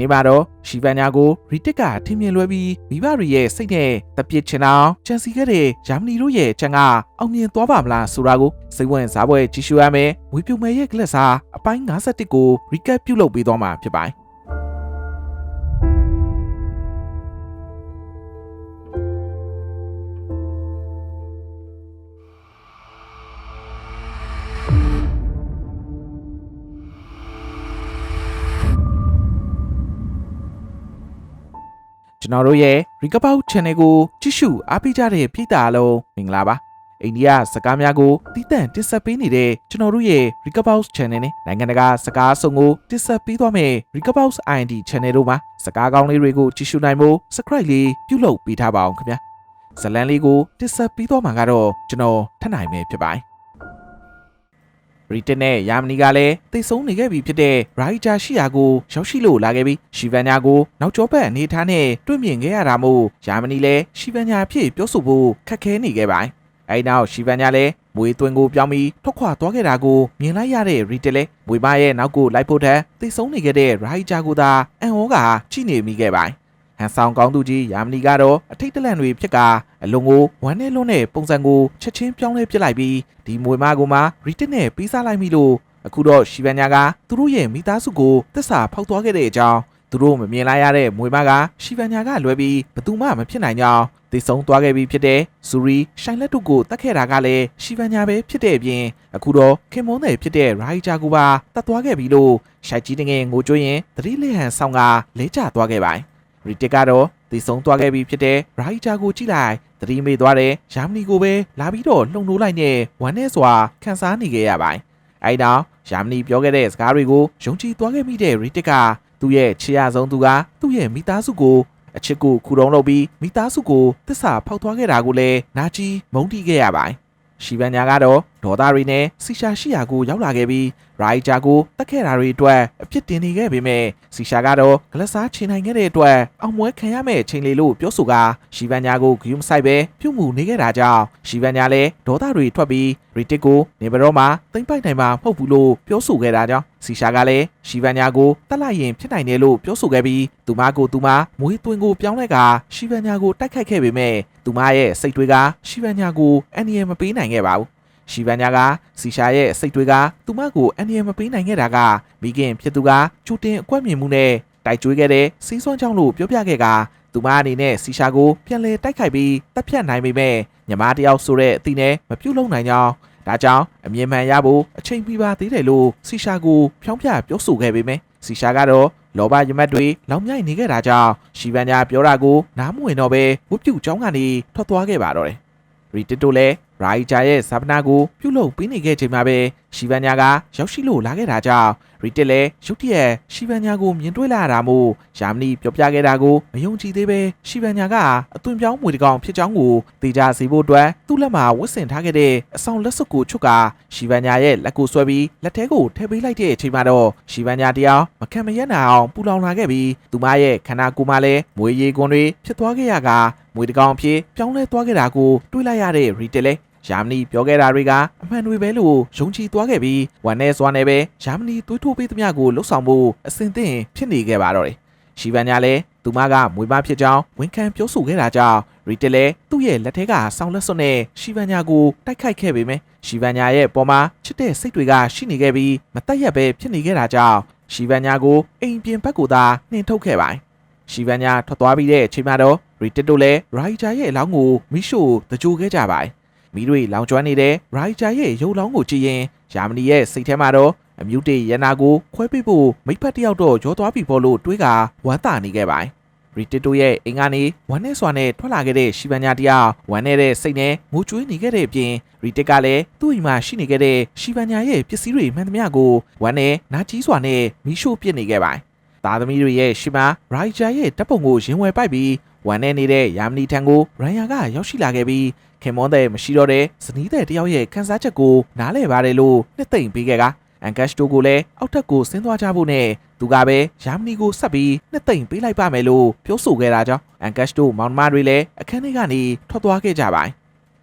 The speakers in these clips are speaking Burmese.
ဒီနေ့မှာတော့ရှီဗန်ညာကိုရီတစ်ကထင်မြင်လွဲပြီးမိဘတွေရဲ့စိတ်နဲ့တပစ်ချင်အောင်ချန်စီခဲ့တဲ့ဂျာမနီတို့ရဲ့ချန်ကအောင်မြင်သွားပါမလားဆိုတာကိုစိတ်ဝင်စားပွဲကြည့်ရှုရမယ်။ဝေပြုံမဲရဲ့ကလစ်စာအပိုင်း51ကိုရီကပ်ပြုလုပ်ပေးသွားမှာဖြစ်ပါတယ်။ ကျွန်တော်တို့ရဲ့ Recover Channel ကိုကြည့်ရှုအားပေးကြတဲ့ပြည်သားအလုံးမင်္ဂလာပါအိန္ဒိယစကားများကိုတီးတန့်တင်ဆက်ပေးနေတဲ့ကျွန်တော်တို့ရဲ့ Recover Channel နဲ့နိုင်ငံတကာစကားအစုံကိုတင်ဆက်ပေးသွားမယ့် Recover ID Channel တို့မှာစကားကောင်းလေးတွေကိုကြည့်ရှုနိုင်ဖို့ Subscribe လေးပြုလုပ်ပေးထားပါအောင်ခင်ဗျာဇလန်လေးကိုတင်ဆက်ပေးသွားမှာကတော့ကျွန်တော်ထပ်နိုင်မယ်ဖြစ်ပါတယ် ရီတနဲ့ယာမနီကလည်းတိတ်ဆုံးနေခဲ့ပြီဖြစ်တဲ့ရိုက်ဂျာရှိယာကိုရောက်ရှိလို့လာခဲ့ပြီးရှီဗန်ညာကိုနောက်ကျောဘက်အနေထားနဲ့တွေ့မြင်ခဲ့ရတာမို့ယာမနီလည်းရှီဗန်ညာဖြစ်ပြောဆိုဖို့ခက်ခဲနေခဲ့ပါတယ်။အဲဒီနောက်ရှီဗန်ညာလည်းမွေသွင်းကိုပြောင်းပြီးထွက်ခွာသွားခဲ့တာကိုမြင်လိုက်ရတဲ့ရီတလည်းမွေမရဲ့နောက်ကိုလိုက်ဖို့ထက်တိတ်ဆုံးနေခဲ့တဲ့ရိုက်ဂျာကိုသာအန်ဟောကကြည့်နေမိခဲ့ပါတယ်။ ဟန်ဆောင်ကောင်းသူကြီးယာမနီကတော့အထိတ်တလန့်တွေဖြစ်ကအလုံးကိုဝမ်းနဲ့လွန်းတဲ့ပုံစံကိုချက်ချင်းပြောင်းလဲပြစ်လိုက်ပြီးဒီမွေမကိုမှရီတစ်နဲ့ပြီးစားလိုက်ပြီလို့အခုတော့ရှီဗန်ညာကသူတို့ရဲ့မိသားစုကိုတစ္ဆာဖောက်သွားခဲ့တဲ့အကြောင်းသူတို့မမြင်လိုက်ရတဲ့မွေမကရှီဗန်ညာကလွဲပြီးဘသူမှမဖြစ်နိုင်ကြောင်းသိဆုံးသွားခဲ့ပြီဖြစ်တဲ့ဇူရီရှိုင်လက်တို့ကိုတတ်ခဲ့တာကလည်းရှီဗန်ညာပဲဖြစ်တဲ့အပြင်အခုတော့ခင်မွန်းတယ်ဖြစ်တဲ့ရိုက်ဂျာကိုပါတတ်သွားခဲ့ပြီလို့ရှိုက်ကြီးတငယ်ငိုကြွရင်သတိလစ်ဟန်ဆောင်ကလဲကျသွားခဲ့ပါတယ် ရီတစ်ကတော့တည်ဆုံးသွားခဲ့ပြီဖြစ်တဲ့ရိုက်ဂျာကိုကြည့်လိုက်သတိမေ့သွားတဲ့ယာမနီကိုပဲလာပြီးတော့လှုံလို့လိုက်နဲ့ဝမ်းနဲ့စွာခန်းစားနေခဲ့ရပါတယ်။အဲဒီနောက်ယာမနီပြောခဲ့တဲ့စကားတွေကိုယုံကြည်သွားခဲ့မိတဲ့ရီတစ်ကသူ့ရဲ့ချစ်ရဆုံးသူကသူ့ရဲ့မိသားစုကိုအချစ်ကိုခူတုံးလုပ်ပြီးမိသားစုကိုတစ္ဆာဖောက်သွားခဲ့တာကိုလည်းနာကျီမုန်းတီးခဲ့ရပါတယ်။ရှီဗန်ညာကတော့ ဒေါ်သားရီနဲ့စီရှာရှိယာကိုရောက်လာခဲ့ပြီးရိုက်ဂျာကိုတက်ခဲ့တာတွေအတွက်အပြစ်တင်နေခဲ့ပေမဲ့စီရှာကတော့ဂလက်စားချင်နိုင်ခဲ့တဲ့အတွက်အောင်မွဲခံရမယ့်ချိန်လေးလို့ပြောဆိုကာရှီဗန်ညာကိုဂယုမဆိုင်ပဲပြုတ်မှုနေခဲ့တာကြောင့်ရှီဗန်ညာလည်းဒေါသတွေထွက်ပြီးရီတစ်ကိုနေဘရောမှာတိမ့်ပိုက်နိုင်မှာမဟုတ်ဘူးလို့ပြောဆိုခဲ့တာကြောင့်စီရှာကလည်းရှီဗန်ညာကိုတက်လိုက်ရင်ဖြစ်နိုင်တယ်လို့ပြောဆိုခဲ့ပြီးသူမကိုသူမမွေးသွင်းကိုပြောင်းလိုက်ကရှီဗန်ညာကိုတိုက်ခိုက်ခဲ့ပေမဲ့သူမရဲ့စိတ်တွေကရှီဗန်ညာကိုအန်နီယမပေးနိုင်ခဲ့ပါဘူး ရှီဗန်ညာကစီရှာရဲ့စိတ်တွေကသူမကိုအန်ဒီယမပေးနိုင်ခဲ့တာကမိခင်ဖြစ်သူကချူတင်အကွက်မြင်မှုနဲ့တိုက်ကြွေးခဲ့တဲ့စီးစွမ်းချောင်းလို့ပြောပြခဲ့ကသူမအနေနဲ့စီရှာကိုပြန်လဲတိုက်ခိုက်ပြီးတပ်ဖြတ်နိုင်ပေမဲ့ညီမတယောက်ဆိုတဲ့အသီးနဲ့မပြုတ်လုံနိုင်ကြောင်းဒါကြောင့်အမြင်မှန်ရဖို့အချိန်ပြပါသေးတယ်လို့စီရှာကိုဖြောင်းပြပြောဆိုခဲ့ပေမဲ့စီရှာကတော့လောဘရမတ်တွေလောင်မြိုက်နေခဲ့တာကြောင့်ရှီဗန်ညာပြောတာကိုနားမဝင်တော့ပဲဝတ်ပြုတ်ချောင်းကနေထွက်သွားခဲ့ပါတော့တယ်ရီတစ်တို့လည်း ရိုက်ဂျာရဲ့ဇာပနာကိုပြုတ်လုပ်ပေးနေခဲ့ချိန်မှာပဲရှီဗန်ညာကရောက်ရှိလို့လာခဲ့တာကြောင့်ရီတစ်လည်းရုတ်တရက်ရှီဗန်ညာကိုမြင်တွေ့လာတာမို့ယာမနီပြောပြခဲ့တာကိုမယုံကြည်သေးပဲရှီဗန်ညာကအသွင်ပြောင်းမွေတကောင်ဖြစ်ကြောင်းကိုသိကြစေဖို့အတွက်သူ့လက်မှာဝတ်ဆင်ထားခဲ့တဲ့အဆောင်လက်စွပ်ကိုချွတ်ကရှီဗန်ညာရဲ့လက်ကိုဆွဲပြီးလက်ထဲကိုထည့်ပေးလိုက်တဲ့အချိန်မှာတော့ရှီဗန်ညာတရားမခံမရနိုင်အောင်ပူလောင်လာခဲ့ပြီးသူမရဲ့ခန္ဓာကိုယ်မှာလည်းမွေရည်ကွန်တွေဖြစ်သွားခဲ့ရကမွေတကောင်ဖြစ်ပြောင်းလဲသွားခဲ့တာကိုတွေးလိုက်ရတဲ့ရီတစ်လည်း ယာမနီပြောခဲ့တာတွေကအမှန်တွေပဲလို့ယုံကြည်သွားခဲ့ပြီးဝမ်နဲ့စွာနဲ့ပဲယာမနီသွေးထိုးပေးသမျှကိုလှုပ်ဆောင်ဖို့အစဉ်သင့်ဖြစ်နေခဲ့ပါတော့တယ်။ရှီဗန်ညာလည်းသူမကမွေမဖြစ်ကြောင်းဝန်ခံပြောဆိုခဲ့တာကြောင့်ရီတလည်းသူ့ရဲ့လက်ထဲကဆောင်းလက်စွပ်နဲ့ရှီဗန်ညာကိုတိုက်ခိုက်ခဲ့ပေမဲ့ရှီဗန်ညာရဲ့ပေါ်မှာချစ်တဲ့စိတ်တွေကရှိနေခဲ့ပြီးမတက်ရက်ပဲဖြစ်နေခဲ့တာကြောင့်ရှီဗန်ညာကိုအိမ်ပြင်ဘက်ကိုသာနှင်ထုတ်ခဲ့ပါတယ်။ရှီဗန်ညာထွက်သွားပြီးတဲ့အချိန်မှာတော့ရီတစ်တို့လည်းရိုက်ဂျာရဲ့အလောင်းကိုမိရှို့တကြိုခဲ့ကြပါတယ်။ မိတွေလောင်ကျွမ်းနေတဲ့ရိုက်ဂျာရဲ့ရုပ်လောင်းကိုကြည့်ရင်ယာမနီရဲ့စိတ်ထဲမှာတော့အမြူတေရနာကိုခွဲပေးဖို့မိဖက်တယောက်တော့ရောသွားပြီပေါ့လို့တွေးကဝမ်းသာနေခဲ့ပါတယ်။ရီတစ်တို့ရဲ့အင်္ဂါနေဝမ်းနဲ့စွာနဲ့ထွက်လာခဲ့တဲ့ရှီဗန်ညာတရားဝမ်းနေတဲ့စိတ်နဲ့ငိုကြွေးနေခဲ့တဲ့အပြင်ရီတစ်ကလည်းသူ့အိမ်မှာရှိနေခဲ့တဲ့ရှီဗန်ညာရဲ့ပစ္စည်းတွေမှန်သမျှကိုဝမ်းနဲ့နာကြီးစွာနဲ့မီးရှို့ပစ်နေခဲ့ပါတယ်။သားသမီးတွေရဲ့ရှီမာရိုက်ဂျာရဲ့တပ်ပုံကိုရင်ဝယ်ပိုက်ပြီး ဝမ်းနဲ့နေတဲ့ယာမနီထံကိုရန်ယာကရောက်ရှိလာခဲ့ပြီးခင်မွန်းတဲ့မရှိတော့တဲ့ဇနီးတဲ့တယောက်ရဲ့ခန်းစားချက်ကိုနားလည်ပါတယ်လို့နှစ်သိမ့်ပေးခဲ့ကအန်ကတ်တိုကိုလည်းအောက်ထပ်ကိုဆင်းသွားကြဖို့နဲ့သူကပဲယာမနီကိုဆက်ပြီးနှစ်သိမ့်ပေးလိုက်ပါမယ်လို့ပြောဆိုခဲ့တာကြောင့်အန်ကတ်တိုမောင်မတွေလည်းအခန်းထဲကနေထွက်သွားခဲ့ကြပါတယ်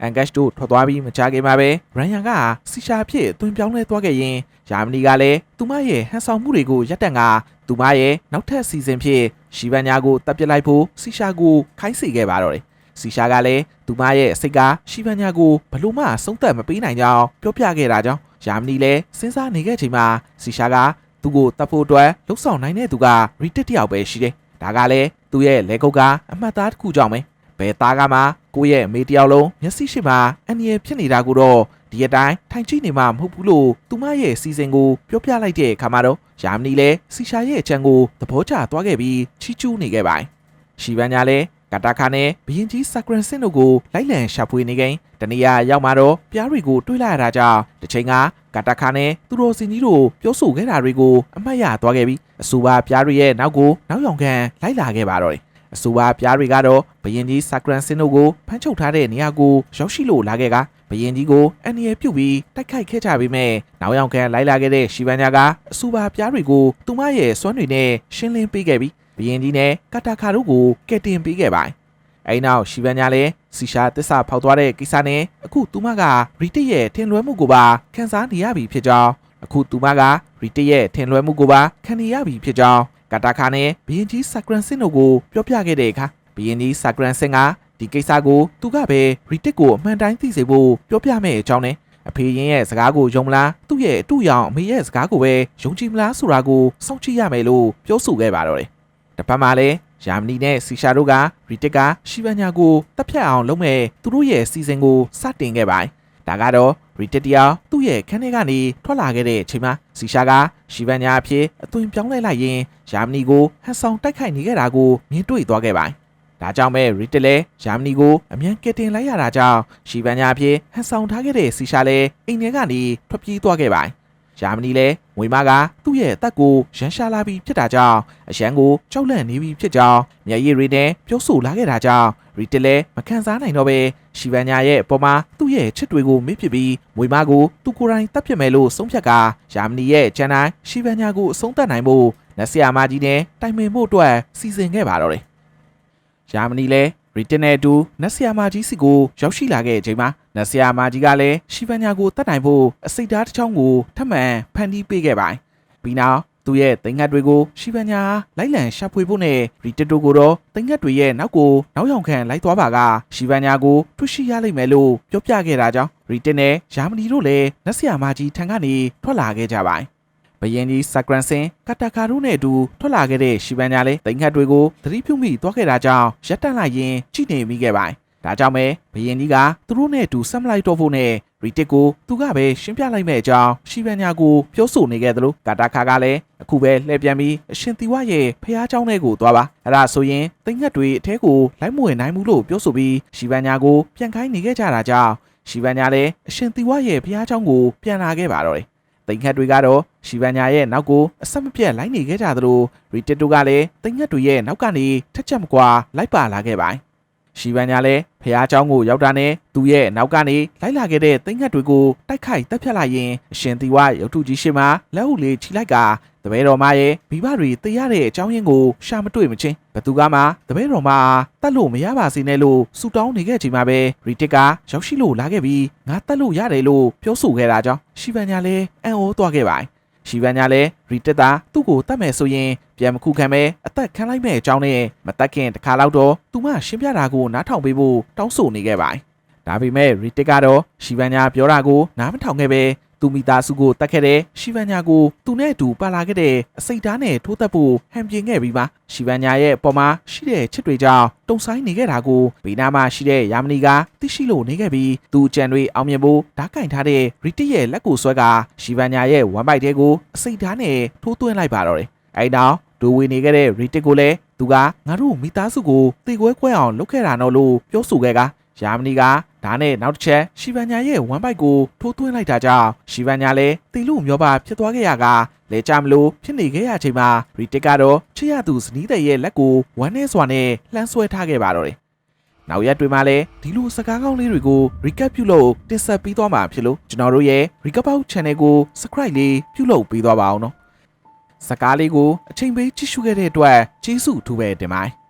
အန်ဂတ်တို့ထွက်သွားပြီးမကြခင်မှာပဲရန်ယန်ကစီရှာအဖြစ်အသွင်ပြောင်းလဲသွားခဲ့ရင်ဂျာမနီကလည်းသူမရဲ့ဟန်ဆောင်မှုတွေကိုရပ်တန့်ကသူမရဲ့နောက်ထပ်စီစဉ်ဖြစ်ရှီဗန်ညာကိုတပ်ပစ်လိုက်ဖို့စီရှာကိုခိုင်းစေခဲ့ပါတော့တယ်စီရှာကလည်းသူမရဲ့စိတ်ကရှီဗန်ညာကိုဘလို့မှဆုံးသက်မပေးနိုင်ကြောင်းပြောပြခဲ့တာကြောင့်ဂျာမနီလည်းစဉ်းစားနေခဲ့ချိန်မှာစီရှာကသူ့ကိုတပ်ဖို့အတွက်လှုပ်ဆောင်နိုင်တဲ့သူကရီတစ်တယောက်ပဲရှိတယ်ဒါကလည်းသူ့ရဲ့လက်ကုပ်ကအမှတ်သားတစ်ခုကြောင့်ပဲ ဘယ်သားကမှကိုယ့်ရဲ့အမေတယောက်လုံးမျက်စိရှိမှအန်ရဖြစ်နေတာကိုတော့ဒီအတိုင်းထိုင်ကြည့်နေမှမဟုတ်ဘူးလို့သူမရဲ့စီစဉ်ကိုပြောပြလိုက်တဲ့အခါမှာတော့ယာမနီလည်းစီရှာရဲ့အချမ်းကိုသဘောကျသွားခဲ့ပြီးချီးကျူးနေခဲ့ပါတယ်။ရှီဗန်ညာလည်းကတာခါနဲ့ဘရင်ကြီးဆာကရန်စင်တို့ကိုလိုက်လံရှာဖွေနေကိန်းတနေရာရောက်မှာတော့ပြားတွေကိုတွေးလိုက်ရတာကြောင့်တစ်ချိန်ကကတာခါနဲ့သူတော်စင်ကြီးတို့ပြောဆိုခဲ့တာတွေကိုအမှတ်ရသွားခဲ့ပြီးအဆိုပါပြားတွေရဲ့နောက်ကိုနောက်ယောင်ခံလိုက်လာခဲ့ပါတော့တယ်။ အဆိုပါပြားတွေကတော့ဘယင်ကြီးဆာကရန်စင်တို့ကိုဖမ်းချုပ်ထားတဲ့နေရာကိုရောက်ရှိလို့လာခဲ့ကဘယင်ကြီးကိုအန်နီရပြုတ်ပြီးတိုက်ခိုက်ခဲ့ကြပေမဲ့နောက်ရောက်ခံလိုက်လာခဲ့တဲ့ရှီဗန်ညာကအဆိုပါပြားတွေကိုသူမရဲ့စွမ်းတွေနဲ့ရှင်းလင်းပေးခဲ့ပြီးဘယင်ကြီးနဲ့ကတာခါတို့ကိုကယ်တင်ပေးခဲ့ပါတယ်။အဲဒီနောက်ရှီဗန်ညာလည်းစီရှာတစ္ဆာဖောက်သွားတဲ့ကိစ္စနဲ့အခုသူမကရီတစ်ရဲ့ထင်လွဲမှုကိုပါခန်းစားနေရပြီဖြစ်ကြောင်းအခုသူမကရီတစ်ရဲ့ထင်လွဲမှုကိုပါခံနေရပြီဖြစ်ကြောင်း ကတာခါနဲ့ဘီယင်ကြီးဆာကရန်စင်တို့ကိုပြောပြခဲ့တဲ့အခါဘီယင်ကြီးဆာကရန်စင်ကဒီကိစ္စကိုသူကပဲရီတစ်ကိုအမှန်တိုင်းသိစေဖို့ပြောပြမယ့်အကြောင်းနဲ့အဖေရင်ရဲ့စကားကိုယုံမလားသူ့ရဲ့အတူရောင်အမေရဲ့စကားကိုပဲယုံကြည်မလားဆိုတာကိုစောင့်ကြည့်ရမယ်လို့ပြောဆိုခဲ့ပါတော့တယ်။တစ်ဖက်မှာလည်းယာမနီနဲ့စီရှာတို့ကရီတစ်ကရှီဗန်ညာကိုတပ်ဖြတ်အောင်လုပ်မဲ့သူတို့ရဲ့စီစဉ်ကိုစတင်ခဲ့ပါတယ်။ ဒါကတော့ရီတစ်တယောက်သူ့ရဲ့ခန်းထဲကနေထွက်လာခဲ့တဲ့အချိန်မှာစီရှာကရှီဗန်ညာအဖြစ်အသွင်ပြောင်းလဲလိုက်ရင်ယာမနီကိုဟန်ဆောင်တိုက်ခိုက်နေခဲ့တာကိုမြင်တွေ့သွားခဲ့ပါတယ်။ဒါကြောင့်ပဲရီတစ်လည်းယာမနီကိုအမြန်ကယ်တင်လိုက်ရတာကြောင့်ရှီဗန်ညာအဖြစ်ဟန်ဆောင်ထားခဲ့တဲ့စီရှာလည်းအိမ်ထဲကနေထွက်ပြေးသွားခဲ့ပါတယ်။ယာမနီလည်းငွေမကသူ့ရဲ့အသက်ကိုရန်ရှာလာပြီးဖြစ်တာကြောင့်အရန်ကိုကြောက်လန့်နေပြီဖြစ်ကြောင်းမျက်ရည်တွေနဲ့ပြောဆိုလာခဲ့တာကြောင့် ရီတစ်လည်းမခံစားနိုင်တော့ပဲရှီဗန်ညာရဲ့အပေါ်မှာသူ့ရဲ့ချစ်တွေကိုမေ့ဖြစ်ပြီးငွေမကိုသူကိုယ်တိုင်တတ်ဖြစ်မယ်လို့ဆုံးဖြတ်ကယာမနီရဲ့ကျန်တိုင်းရှီဗန်ညာကိုအဆုံးသတ်နိုင်ဖို့နက်ဆီယာမကြီးနဲ့တိုင်ပင်ဖို့အတွက်စီစဉ်ခဲ့ပါတော့တယ်။ယာမနီလည်းရီတင်နဲ့အတူနက်ဆီယာမကြီးစီကိုရောက်ရှိလာခဲ့တဲ့အချိန်မှာနက်ဆီယာမကြီးကလည်းရှီဗန်ညာကိုတတ်နိုင်ဖို့အစိတ်ဓာတ်တစ်ချောင်းကိုထပ်မံဖန်တီးပေးခဲ့ပါတယ်။ပြီးနောက် သူ့ရဲ့တိမ်ငတ်တွေကိုရှီဗန်ညာလိုက်လံရှာဖွေဖို့နဲ့ရီတတိုကိုတော့တိမ်ငတ်တွေရဲ့နောက်ကိုနောက်ယောင်ခံလိုက်သွားပါကရှီဗန်ညာကိုတွေ့ရှိရလိမ့်မယ်လို့ပြောပြခဲ့တာကြောင့်ရီတင်နဲ့ယာမနီတို့လည်းနက်ဆီယာမကြီးထံကနေထွက်လာခဲ့ကြပါတယ်။ဘယင်ကြီးဆာကရန်စင်ကတာကာတို့နဲ့အတူထွက်လာခဲ့တဲ့ရှီဗန်ညာလည်းတိမ်ငတ်တွေကိုသတိပြုမိသွားခဲ့တာကြောင့်ရပ်တန့်လိုက်ရင်းကြည့်နေမိခဲ့ပါတယ်။ဒါကြောင့်ပဲဘယင်ကြီးကသူတို့နဲ့အတူဆက်မလိုက်တော့ဖို့နဲ့ ရီတစ်ကိုသူကပဲရှင်းပြလိုက်မဲ့အကြောင်းရှီဗန်ညာကိုပြောဆိုနေခဲ့သလိုကာတာခါကလည်းအခုပဲလှည့်ပြန်ပြီးအရှင်တီဝရဲ့ဖះเจ้าနဲ့ကိုသွားပါအဲ့ဒါဆိုရင်တိမ်ငတ်တွေအထဲကိုလိုက်မဝင်နိုင်ဘူးလို့ပြောဆိုပြီးရှီဗန်ညာကိုပြန်ခိုင်းနေခဲ့ကြတာကြောင့်ရှီဗန်ညာလည်းအရှင်တီဝရဲ့ဖះเจ้าကိုပြန်လာခဲ့ပါတော့တယ်တိမ်ငတ်တွေကတော့ရှီဗန်ညာရဲ့နောက်ကိုအဆက်မပြတ်လိုက်နေခဲ့ကြသလိုရီတစ်တို့ကလည်းတိမ်ငတ်တွေရဲ့နောက်ကနေထက်ချက်မကွာလိုက်ပါလာခဲ့ပါတယ် ရှီဗန်ညာလည်းဖះเจ้าကိုရောက်တာနဲ့သူ့ရဲ့နောက်ကနေလိုက်လာခဲ့တဲ့တိမ်ငတ်တွေကိုတိုက်ခိုက်တပ်ဖြတ်လိုက်ရင်အရှင်တီဝရုပ်ထုကြီးရှိမှလက်ဟုတ်လေးချိလိုက်ကတပည့်တော်မရဲ့မိဘတွေသိရတဲ့အကြောင်းရင်းကိုရှာမတွေ့မချင်းဘသူကမှတပည့်တော်မတတ်လို့မရပါစေနဲ့လို့ဆူတောင်းနေခဲ့ချိန်မှာပဲရီတစ်ကရောက်ရှိလို့လာခဲ့ပြီးငါတတ်လို့ရတယ်လို့ပြောဆိုခဲ့တာကြောင့်ရှီဗန်ညာလည်းအံ့ဩသွားခဲ့ပါတယ် ရှီဗန်ညာလည်းရီတစ်သားသူ့ကိုတတ်မယ်ဆိုရင်ပြန်မခုခံပဲအသက်ခံလိုက်မဲ့အကြောင်းနဲ့မတက်ခင်တခါလောက်တော့သူမရှင်းပြတာကိုနားထောင်ပေးဖို့တောင်းဆိုနေခဲ့ပါတယ်ဒါပေမဲ့ရီတစ်ကတော့ရှီဗန်ညာပြောတာကိုနားမထောင်ခဲ့ပဲ သူမိသားစုကိုတတ်ခဲ့တဲ့ရှီဗန်ညာကိုသူနဲ့အတူပါလာခဲ့တဲ့အစိတ်ဓာတ်နဲ့ထိုးသက်ဖို့ဟန်ပြင်းခဲ့ပြီးပါရှီဗန်ညာရဲ့အပေါ်မှာရှိတဲ့ချစ်တွေကြောင့်တုံဆိုင်နေခဲ့တာကိုဘေးနားမှာရှိတဲ့ယာမနီကသိရှိလို့နေခဲ့ပြီးသူကြံတွေအောင်မြင်ဖို့ဓာတ်ကင်ထားတဲ့ရီတစ်ရဲ့လက်ကိုဆွဲကရှီဗန်ညာရဲ့ဝမ်ဘိုက်တဲကိုအစိတ်ဓာတ်နဲ့ထိုးသွင်းလိုက်ပါတော့တယ်အဲဒီနောက်ဒူဝေနေခဲ့တဲ့ရီတစ်ကိုလည်းသူကငါတို့မိသားစုကိုတေခွဲခွဲအောင်လုပ်ခဲ့တာတော့လို့ပြောဆိုခဲ့ကယာမနီက ဒါနဲ့နောက်တစ်ချက်ရှီဗန်ညာရဲ့ဝမ်ဘိုက်ကိုထိုးသွင်းလိုက်တာကြောင့်ရှီဗန်ညာလည်းတီလူမျောပါဖြစ်သွားခဲ့ရကလဲကြမလို့ဖြစ်နေခဲ့ရချိန်မှာရီတစ်ကတော့ချစ်ရသူဇနီးတဲ့ရဲ့လက်ကိုဝမ်းနဲ့စွာနဲ့လှမ်းဆွဲထားခဲ့ပါတော့တယ်။နောက်ရက်တွေမှာလည်းဒီလိုစကားကောင်းလေးတွေကို recap ပြုလုပ်တင်ဆက်ပေးသွားမှာဖြစ်လို့ကျွန်တော်တို့ရဲ့ recap out channel ကို subscribe လေးပြုလုပ်ပေးသွားပါအောင်နော်။စကားလေးကိုအချိန်ပေးကြည့်ရှုခဲ့တဲ့အတွက်ကျေးဇူးအထူးပဲတင်ပါတယ်။